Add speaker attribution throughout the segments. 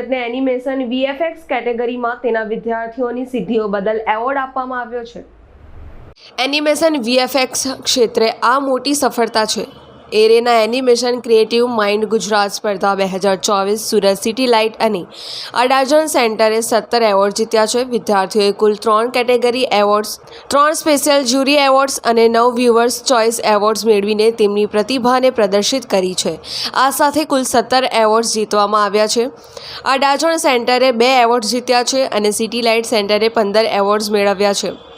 Speaker 1: સુરતને animation VFX કેટેગરીમાં તેના વિદ્યાર્થીઓની સિદ્ધિઓ બદલ એવોર્ડ આપવામાં આવ્યો છે. એનિમેશન વીએફએક્સ ક્ષેત્રે આ મોટી સફળતા છે. Arena animation creative mind Gujarat સ્પર્ધા બે હજાર ચોવીસ સુરત સિટી લાઇટ અને અડાજણ સેન્ટરે સત્તર એવોર્ડ જીત્યા છે. વિદ્યાર્થીઓએ કુલ ત્રણ કેટેગરી એવોર્ડ્સ, ત્રણ સ્પેશિયલ જ્યુરી એવોર્ડ્સ અને નવ વ્યુઅર્સ ચોઇસ એવોર્ડ્સ મેળવીને તેમની પ્રતિભાને પ્રદર્શિત કરી છે. આ સાથે કુલ સત્તર એવોર્ડ્સ જીતવામાં આવ્યા છે. અડાજણ સેન્ટરે બે એવોર્ડ્સ જીત્યા છે અને સિટી લાઇટ સેન્ટરે પંદર એવોર્ડ્સ મેળવ્યા છે.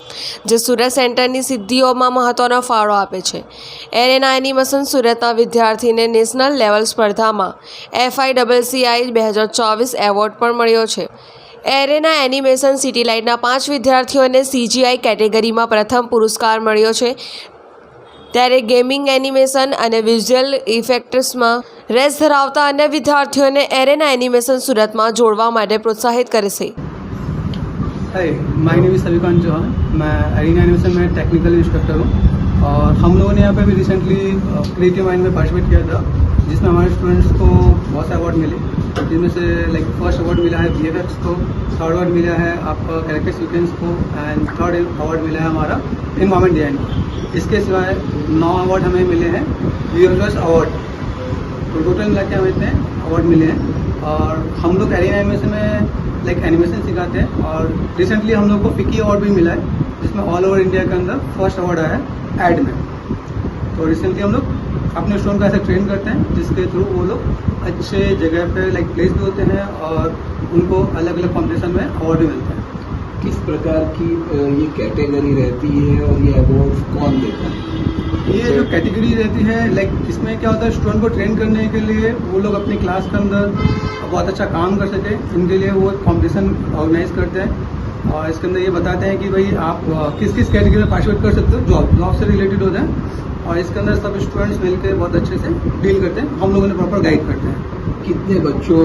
Speaker 1: જે સુરત સેન્ટરની સિદ્ધિઓમાં મહત્ત્વનો ફાળો આપે છે. એરેના એનિમેશન સુરતના વિદ્યાર્થીને નેશનલ લેવલ સ્પર્ધામાં એફઆઈ ડબલ સીઆઈ બે હજાર ચોવીસ એવોર્ડ પણ મળ્યો છે. એરેના એનિમેશન સિટી લાઇટના પાંચ વિદ્યાર્થીઓને સીજીઆઈ કેટેગરીમાં પ્રથમ પુરસ્કાર મળ્યો છે. ત્યારે ગેમિંગ એનિમેશન અને વિઝ્યુઅલ ઇફેક્ટ્સમાં રેસ ધરાવતા અન્ય વિદ્યાર્થીઓને એરેના એનિમેશન સુરતમાં જોડવા માટે પ્રોત્સાહિત કરશે
Speaker 2: hi my name is Savikant Chauhan मैं एरिना एनिमेशन में टेक्निकल इंस्ट्रक्टर हूँ और हम लोगों ने यहाँ पे भी रिसेंटली क्रिएटिव माइंड में पार्टिसिपेट किया था, जिसमें हमारे स्टूडेंट्स को बहुत से अवार्ड मिले, जिनमें से लाइक फ़र्स्ट अवार्ड मिला है बीएफएक्स को थर्ड अवार्ड मिला है आपका कैरेक्टर सीक्वेंस को एंड थर्ड अवार्ड मिला है हमारा इन्वायरमेंट डिज़ाइन इसके सिवाय नौ अवार्ड हमें मिले हैं यूएस अवार्ड तो टोटल मिला के हमें इतने अवार्ड मिले हैं। और हम लोग एरिना एनिमेशन में लाइक एनिमेशन सिखाते हैं और रिसेंटली हम लोग को फिकी अवार्ड भी मिला है, जिसमें ऑल ओवर इंडिया के अंदर फ़र्स्ट अवार्ड आया है एड में। तो रिसेंटली हम लोग अपने स्टूडेंट को ऐसे ट्रेन करते हैं, जिसके थ्रू वो लोग अच्छे जगह पे लाइक प्लेस भी होते हैं और उनको अलग अलग कॉम्पिटिशन में अवार्ड भी मिलते हैं।
Speaker 3: किस प्रकार की ये कैटेगरी रहती है और ये अवार्ड कौन देता है?
Speaker 2: ये जो कैटेगरी रहती है लाइक इसमें क्या होता है स्टूडेंट को ट्रेन करने के लिए वो लोग अपनी क्लास के अंदर बहुत अच्छा काम कर सके इनके लिए वो कॉम्पिटिशन ऑर्गेनाइज करते हैं। और इसके अंदर ये बताते हैं कि भाई आप किस किस कैटेगरी में पार्टिसिपेट कर सकते हो? जॉब जॉब से रिलेटेड होते हैं। और इसके अंदर सब स्टूडेंट्स मिलकर बहुत अच्छे से डील करते हैं। हम लोगों ने प्रॉपर गाइड करते हैं।
Speaker 3: कितने बच्चों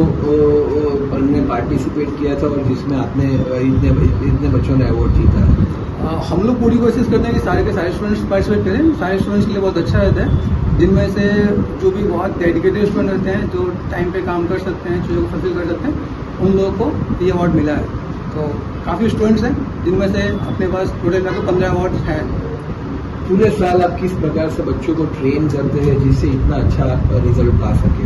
Speaker 3: ने पार्टिसिपेट किया था और जिसमें आपने इतने इतने बच्चों ने अवार्ड जीता है?
Speaker 2: हम लोग पूरी कोशिश करते हैं कि सारे के सारे स्टूडेंट्स पार्टिसिपेट करें। सारे स्टूडेंट्स के लिए बहुत अच्छा रहता है। जिनमें से जो भी बहुत डेडिकेटेड स्टूडेंट रहते हैं, जो टाइम पे काम कर सकते हैं, चीज़ों को फुलफिल कर सकते हैं, उन लोगों को ये अवार्ड मिला है। तो काफ़ी स्टूडेंट्स हैं, जिनमें से अपने पास टोटल में तो पंद्रह अवार्ड हैं।
Speaker 3: पूरे साल आप किस प्रकार से बच्चों को ट्रेन करते हैं जिससे इतना अच्छा रिज़ल्ट पा सके?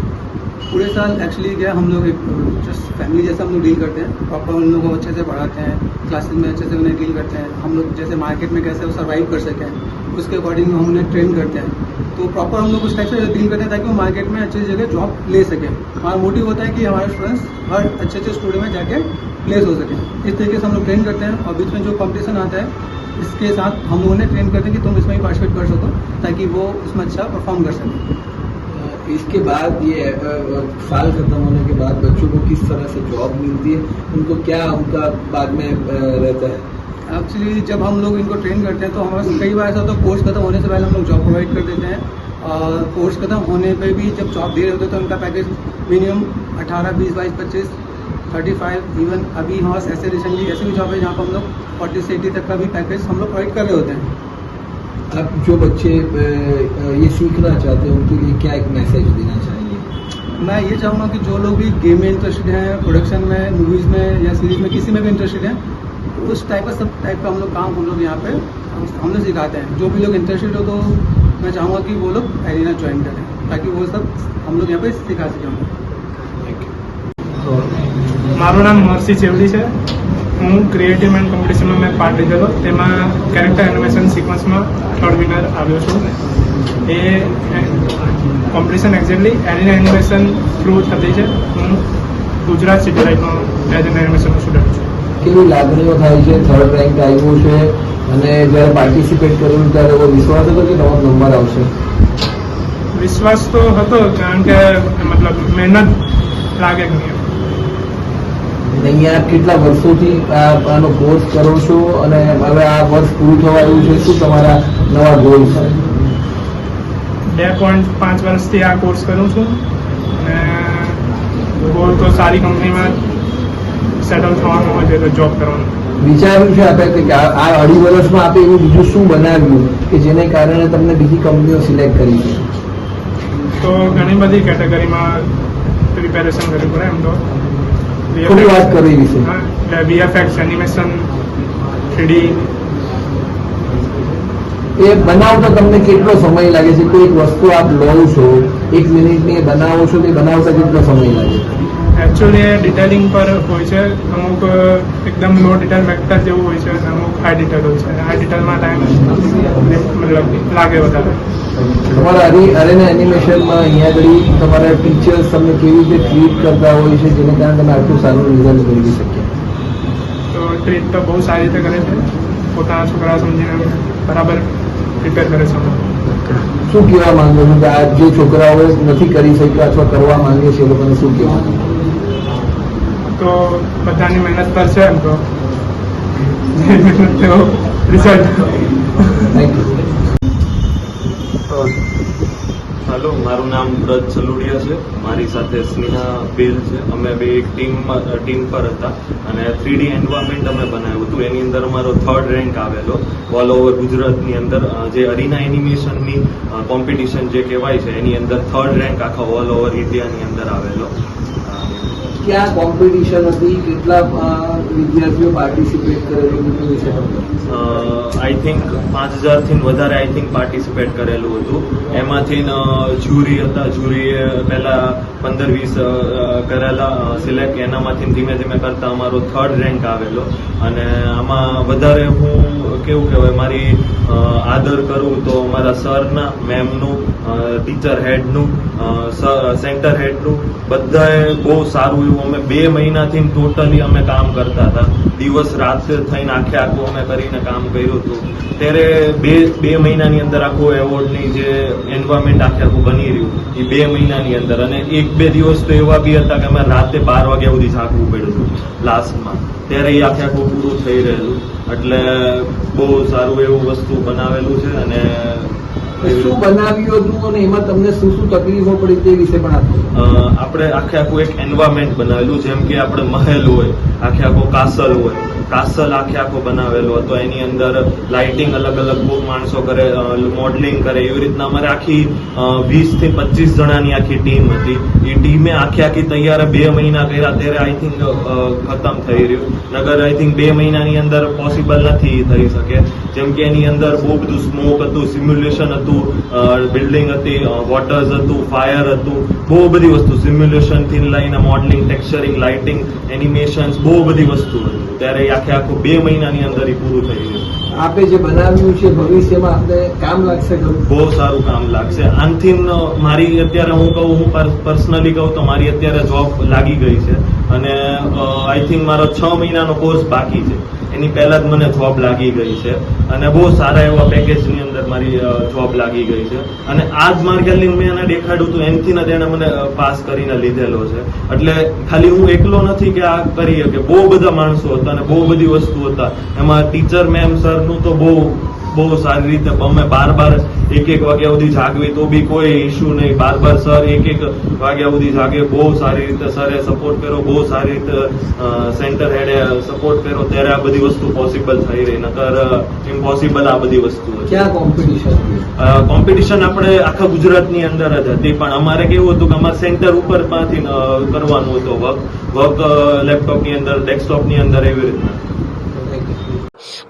Speaker 2: पूरे साल एक्चुअली क्या हम लोग एक जस्ट फैमिली जैसा हम लोग डील करते हैं। प्रॉपर उन लोगों को अच्छे से पढ़ाते हैं क्लासेस में अच्छे से उन्हें डील करते हैं। हम लोग जैसे मार्केट में कैसे वो सर्वाइव कर सकें, उसके अकॉर्डिंग हम उन्हें ट्रेन करते हैं। तो प्रॉपर हम लोग उस टाइप से डील करते हैं ताकि वो मार्केट में अच्छी जगह जॉब ले सकें। हमारा मोटिव होता है कि हमारे स्टूडेंट्स हर अच्छे अच्छे स्टूडियो में जाके प्लेस हो सकें। इस तरीके से हम लोग ट्रेन करते हैं और बीच में जो कॉम्पिटिशन आता है, इसके साथ हम उन्हें ट्रेन करते हैं कि तुम इसमें भी पार्टिसिपेट कर सको ताकि वो इसमें अच्छा परफॉर्म कर सकें।
Speaker 3: इसके बाद ये साल खत्म होने के बाद बच्चों को किस तरह से जॉब मिलती है, उनको क्या उनका बाद में रहता है?
Speaker 2: एक्चुअली जब हम लोग इनको ट्रेन करते हैं तो हमारे कई बार ऐसा होता है कोर्स खत्म होने से पहले हम लोग जॉब प्रोवाइड कर देते हैं। और कोर्स खत्म होने पे भी जब जॉब दे रहे होते हैं तो उनका पैकेज मिनिमम अठारह, बीस, बाईस, पच्चीस थर्टी फाइव इवन अभी हमारे ऐसे रिसेंटली ऐसे भी जॉब है जहाँ पर हम लोग फोर्टी से एटी तक का भी पैकेज हम लोग प्रोवाइड कर रहे होते हैं।
Speaker 3: अब जो बच्चे ये सीखना चाहते हैं उनके लिए क्या एक मैसेज देना चाहिए
Speaker 2: मैं ये चाहूँगा कि जो लोग भी गेम में इंटरेस्टेड हैं प्रोडक्शन में मूवीज़ में या सीरीज़ में किसी में भी इंटरेस्टेड हैं उस टाइप का सब टाइप का हम लोग काम हम लोग यहाँ पे हम लोग सिखाते हैं। जो भी लोग इंटरेस्टेड हो तो मैं चाहूँगा कि वो लोग एरिना ज्वाइन करें ताकि वो सब हम लोग यहाँ पे सिखा सकें।
Speaker 4: मारू नाम महर्षि चेवड़ी है હું ક્રિએટિવ એન્ડ કોમ્પિટિશનમાં મેં પાર્ટ લીધેલો તેમાં કેરેક્ટર એનિમેશન સિક્વન્સમાં થર્ડ વિનર આવ્યો છું. એ કોમ્પિટિશન એક્ઝેક્ટલી એની એનિમેશન થ્રુ થતી છે. હું ગુજરાત સિટી લાઈફમાં એઝ એન એનિમેશનનો સ્ટુડન્ટ છું.
Speaker 3: કેવી લાગણીઓ થાય છે? થર્ડ રેન્ક આવ્યું છે અને જ્યારે પાર્ટિસિપેટ કર્યું ત્યારે એવો વિશ્વાસ હતો કે નવો નંબર આવશે?
Speaker 4: વિશ્વાસ તો હતો કારણ કે મતલબ મહેનત લાગે
Speaker 3: ઘણી અહીંયા કેટલા વર્ષોથી આનો કોર્સ કરો છો? અને હવે આ વર્ષ પૂરું થવા આવ્યું છે. શું તમારા નવા ગોલ છે?
Speaker 4: બે પોઈન્ટ પાંચ વર્ષથી આ કોર્સ કરું છું. અને ગોલ તો સારી કંપનીમાં સેટલ થવાનું હોય છે તો જોબ કરવાનું.
Speaker 3: વિચાર્યું છે આપણે કે આ અઢી વર્ષમાં આપે એવું બીજું શું બનાવ્યું કે જેને કારણે તમને બીજી કંપનીઓ સિલેક્ટ કરી છે?
Speaker 4: તો ઘણી બધી કેટેગરીમાં પ્રિપેરેશન કરવી પડે એમ તો.
Speaker 3: થોડી વાત કરો એ વિશે.
Speaker 4: વીએફએક્સ એનિમેશન થ્રીડી
Speaker 3: એ બનાવતા તમને કેટલો સમય લાગે છે? કોઈ એક વસ્તુ આપ લો છો એક મિનિટની બનાવો છો તે બનાવતા કેટલો સમય લાગે?
Speaker 4: એકચ્યુઅલી એ ડિટેલિંગ પર હોય છે. અમુક એકદમ લો ડિટેલ વેક્ટર જેવું હોય છે અને અમુક હાઈ ડિટેલ હોય છે. હાઈ ડિટેલમાં ટાઈમ મતલબ લાગે વધારે.
Speaker 3: તમારા અરે અરેના એનિમેશનમાં અહીંયા આગળ તમારા ટીચર્સ તમને કેવી રીતે ટ્રીટ કરતા હોય છે જેને કારણે તમે આટલું સારું રિઝલ્ટ મેળવી શકીએ?
Speaker 4: તો ટ્રીટ તો બહુ સારી રીતે કરે છે. પોતાના છોકરા સમજીને બરાબર પ્રિપેર કરે છે
Speaker 3: શું કહેવા માંગો છો કે આ જે છોકરાઓ નથી કરી શક્યા અથવા કરવા માંગે છે એ લોકોને શું કહેવા માંગો
Speaker 4: તો બધાની મહેનત પર છે એમ તો રિઝલ્ટ
Speaker 5: હેલો મારું નામ વ્રત સલુડિયા છે. મારી સાથે સ્નેહા બેલ છે. અમે બે એક ટીમમાં ટીમ પર હતા અને થ્રીડી એન્વાયરમેન્ટ અમે બનાવ્યું હતું. એની અંદર અમારો થર્ડ રેન્ક આવેલો. ઓલ ઓવર ગુજરાતની અંદર જે અરીના એનિમેશનની કોમ્પિટિશન જે કહેવાય છે એની અંદર થર્ડ રેન્ક આખા ઓલ ઓવર ઇન્ડિયાની અંદર આવેલો.
Speaker 3: ક્યાં કોમ્પિટિશન હતી? કેટલા વિદ્યાર્થીઓ પાર્ટિસિપેટ કરેલું હતું
Speaker 5: આઈ થિંક પાંચ હજારથી વધારે આઈ થિંક પાર્ટિસિપેટ કરેલું હતું. એમાંથી જ્યુરી હતા. જ્યુરીએ પહેલા પંદર, વીસ કરેલા સિલેક્ટ એનામાંથી ધીમે ધીમે કરતા અમારો થર્ડ રેન્ક આવેલો. અને આમાં વધારે હું કેવું કહેવાય મારી આદર કરું તો મારા સરના મેમનું ટીચર હેડનું સેન્ટર હેડનું બધાએ બહુ સારું એવું. અમે બે મહિનાથી ટોટલી અમે કામ કરતા હતા. દિવસ રાત થઈને આખે આખું અમે કરીને કામ કર્યું હતું. ત્યારે બે બે મહિનાની અંદર આખું એવોર્ડની જે એન્વાયરમેન્ટ આખે આખું બની રહ્યું, એ બે મહિનાની અંદર. અને એક બે દિવસ તો એવા બી હતા કે અમે રાતે બાર વાગ્યા સુધી જાગવું પડ્યું હતું લાસ્ટમાં ત્યારે એ આખે આખું પૂરું થઈ રહેલું. એટલે બહુ સારું એવું વસ્તુ બનાવેલું છે અને
Speaker 3: શું બનાવ્યું હતું અને એમાં તમને શું શું તકલીફો પડી તે વિશે પણ
Speaker 5: આપણે આખે આખું એક એન્વાયરમેન્ટ બનાવેલું જેમ કે આપણે મહેલ હોય આખે આખો કાસલ હોય કાસલ આખે આખો બનાવેલો હતો. એની અંદર લાઇટિંગ અલગ અલગ બહુ માણસો કરે મોડલિંગ કરે, એવી રીતના અમારે આખી વીસથી પચીસ જણાની આખી ટીમ હતી. એ ટીમે આખી આખી તૈયાર બે મહિના કર્યા. ત્યારે આઈ થિંક ખતમ થઈ રહ્યું. નગર આઈ થિંક બે મહિનાની અંદર પોસિબલ નથી થઈ શકે. જેમ કે એની અંદર બહુ બધું સ્મોક હતું સિમ્યુલેશન હતું બિલ્ડિંગ હતી વોટર્સ હતું ફાયર હતું બહુ બધી વસ્તુ. સિમ્યુલેશનથી લઈને મોડલિંગ ટેક્સચરિંગ લાઇટિંગ એનિમેશન્સ બહુ બધી વસ્તુ હતું. ત્યારે આખે આખું બે મહિનાની અંદર એ પૂરું થઈ ગયું.
Speaker 3: આપે જે બનાવ્યું છે ભવિષ્યમાં આપણે કામ લાગશે
Speaker 5: બહુ સારું કામ લાગશે. આનથી મારી અત્યારે હું કહું હું પર્સનલી કહું તો મારી અત્યારે જોબ લાગી ગઈ છે. અને આઈ થિંક મારો છ મહિનાનો કોર્સ બાકી છે. એની પહેલાં જ મને જોબ લાગી ગઈ છે. અને બહુ સારા એવા પેકેજની અંદર મારી જોબ લાગી ગઈ છે. અને આ જ મારા મેં એને દેખાડ્યું હતું એનથી જ તેણે મને પાસ કરીને લીધેલો છે. એટલે ખાલી હું એકલો નથી કે આ કરી શકે બહુ બધા માણસો હતા અને બહુ બધી વસ્તુ હતા. એમાં ટીચર મેમ સરનું તો બહુ બહુ સારી રીતે અમે બાર બાર એક એક વાગ્યા સુધી જાગવી તો બી કોઈ ઇશ્યુ નહીં. બાર બાર સર એક એક વાગ્યા સુધી જાગે. બહુ સારી રીતે સરે સપોર્ટ કર્યો. બહુ સારી રીતે સેન્ટર હેડે સપોર્ટ કર્યો. ત્યારે આ બધી વસ્તુ પોસિબલ થઈ રહી. નકર ઇમ્પોસિબલ આ બધી વસ્તુ
Speaker 3: ક્યાં કોમ્પિટિશન
Speaker 5: કોમ્પિટિશન આપણે આખા ગુજરાતની અંદર જ હતી. પણ અમારે કેવું હતું કે અમારે સેન્ટર ઉપરમાંથી કરવાનું હતું. વર્ક વર્ક લેપટોપની અંદર ડેસ્કટોપની અંદર એવી રીતના.